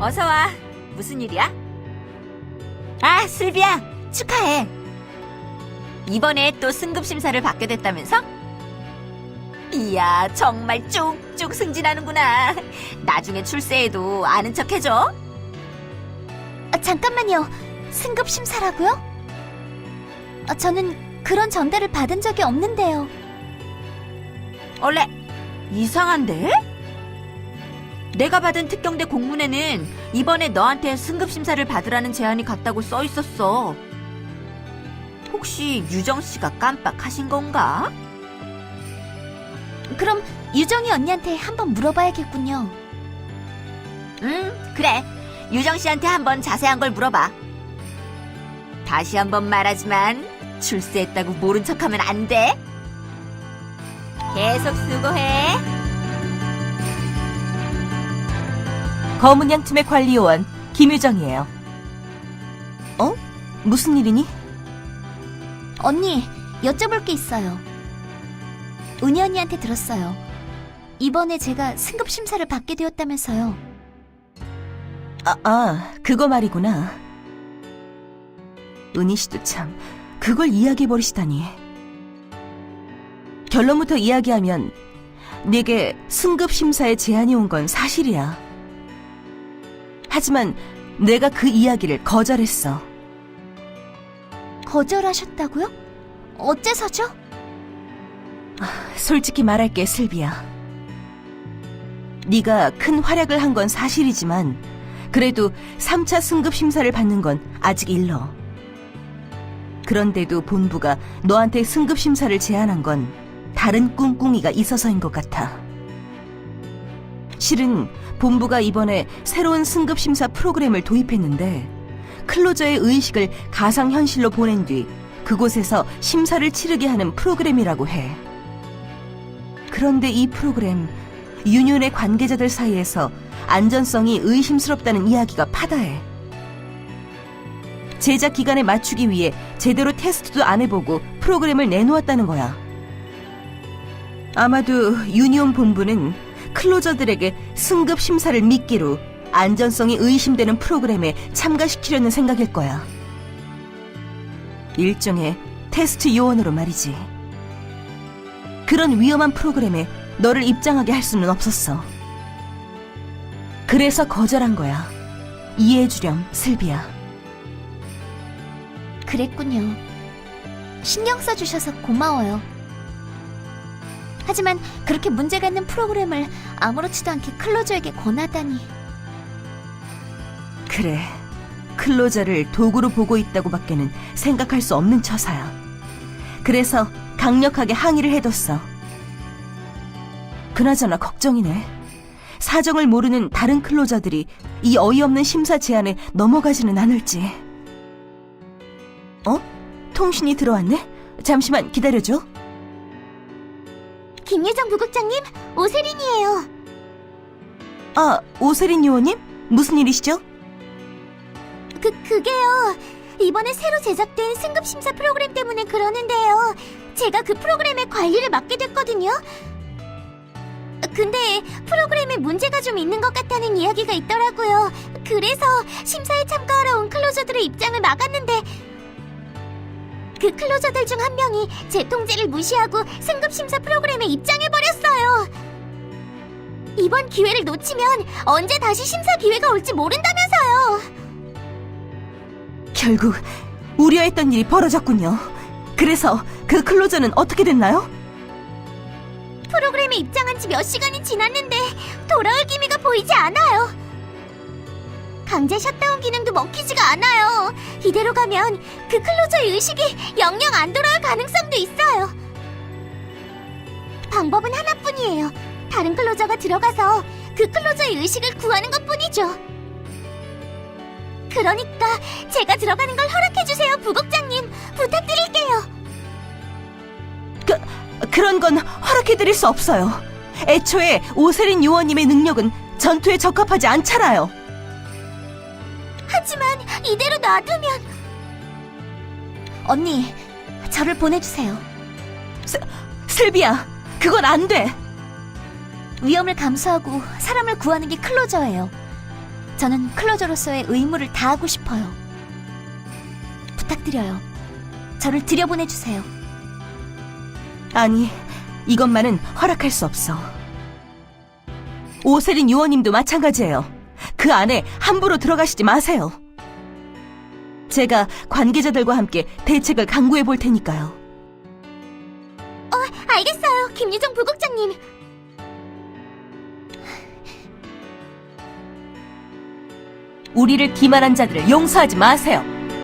어서 와. 무슨 일이야? 아, 슬비야, 축하해. 이번에 또 승급 심사를 받게 됐다면서? 이야, 정말 쭉쭉 승진하는구나. 나중에 출세해도 아는 척 해줘. 아, 잠깐만요. 승급 심사라고요? 아, 저는 그런 전달을 받은 적이 없는데요. 원래 이상한데? 내가 받은 특경대 공문에는 이번에 너한테 승급 심사를 받으라는 제안이 갔다고 써 있었어. 혹시 유정 씨가 깜빡하신 건가? 그럼 유정이 언니한테 한번 물어봐야겠군요. 응, 그래. 유정 씨한테 한번 자세한 걸 물어봐. 다시 한번 말하지만 출세했다고 모른 척하면 안 돼. 계속 수고해. 검은 양팀의 관리요원 김유정이에요. 어? 무슨 일이니? 언니, 여쭤볼 게 있어요. 은희 언니한테 들었어요. 이번에 제가 승급 심사를 받게 되었다면서요. 아, 아, 그거 말이구나. 은희 씨도 참, 그걸 이야기해 버리시다니. 결론부터 이야기하면, 내게 승급 심사에 제안이 온 건 사실이야. 하지만 내가 그 이야기를 거절했어. 거절하셨다고요? 어째서죠? 솔직히 말할게, 슬비야. 네가 큰 활약을 한 건 사실이지만 그래도 3차 승급 심사를 받는 건 아직 일러. 그런데도 본부가 너한테 승급 심사를 제안한 건 다른 꿍꿍이가 있어서인 것 같아. 실은 본부가 이번에 새로운 승급 심사 프로그램을 도입했는데 클로저의 의식을 가상 현실로 보낸 뒤 그곳에서 심사를 치르게 하는 프로그램이라고 해. 그런데 이 프로그램 유니온의 관계자들 사이에서 안전성이 의심스럽다는 이야기가 파다해. 제작 기간에 맞추기 위해 제대로 테스트도 안 해보고 프로그램을 내놓았다는 거야. 아마도 유니온 본부는 클로저들에게 승급 심사를 미끼로 안전성이 의심되는 프로그램에 참가시키려는 생각일 거야. 일종의 테스트 요원으로 말이지. 그런 위험한 프로그램에 너를 입장하게 할 수는 없었어. 그래서 거절한 거야. 이해해주렴, 슬비야. 그랬군요. 신경 써주셔서 고마워요. 하지만 그렇게 문제가 있는 프로그램을 아무렇지도 않게 클로저에게 권하다니. 그래. 클로저를 도구로 보고 있다고밖에는 생각할 수 없는 처사야. 그래서 강력하게 항의를 해뒀어. 그나저나 걱정이네. 사정을 모르는 다른 클로저들이 이 어이없는 심사 제안에 넘어가지는 않을지. 어? 통신이 들어왔네? 잠시만 기다려줘. 김유정 부국장님, 오세린이에요. 아, 오세린 요원님? 무슨 일이시죠? 그, 그게요. 이번에 새로 제작된 승급 심사 프로그램 때문에 그러는데요. 제가 그 프로그램의 관리를 맡게 됐거든요. 근데 프로그램에 문제가 좀 있는 것 같다는 이야기가 있더라고요. 그래서 심사에 참가하러 온 클로저들의 입장을 막았는데 그 클로저들 중 한 명이 제 통제를 무시하고 승급 심사 프로그램에 입장해 버렸어요. 이번 기회를 놓치면 언제 다시 심사 기회가 올지 모른다면서요. 결국 우려했던 일이 벌어졌군요. 그래서 그 클로저는 어떻게 됐나요? 프로그램에 입장한 지 몇 시간이 지났는데 돌아올 기미가 보이지 않아요. 강제 셧다운 기능도 먹히지가 않아요. 이대로 가면 그 클로저의 의식이 영영 안 돌아올 가능성도 있어요. 방법은 하나뿐이에요. 다른 클로저가 들어가서 그 클로저의 의식을 구하는 것 뿐이죠. 그러니까 제가 들어가는 걸 허락해주세요, 부국장님. 부탁드릴게요. 그런 건 허락해드릴 수 없어요. 애초에 오세린 요원님의 능력은 전투에 적합하지 않잖아요. 하지만 이대로 놔두면 언니 저를 보내주세요 슬비야, 그건 안 돼. 위험을 감수하고 사람을 구하는 게 클로저예요 저는 클로저로서의 의무를 다하고 싶어요. 부탁드려요. 저를 들여보내주세요. 아니, 이것만은 허락할 수 없어. 오세린 요원님도 마찬가지예요. 그 안에 함부로 들어가시지 마세요. 제가 관계자들과 함께 대책을 강구해 볼 테니까요. 알겠어요, 김유정 부국장님. 우리를 기만한 자들을 용서하지 마세요.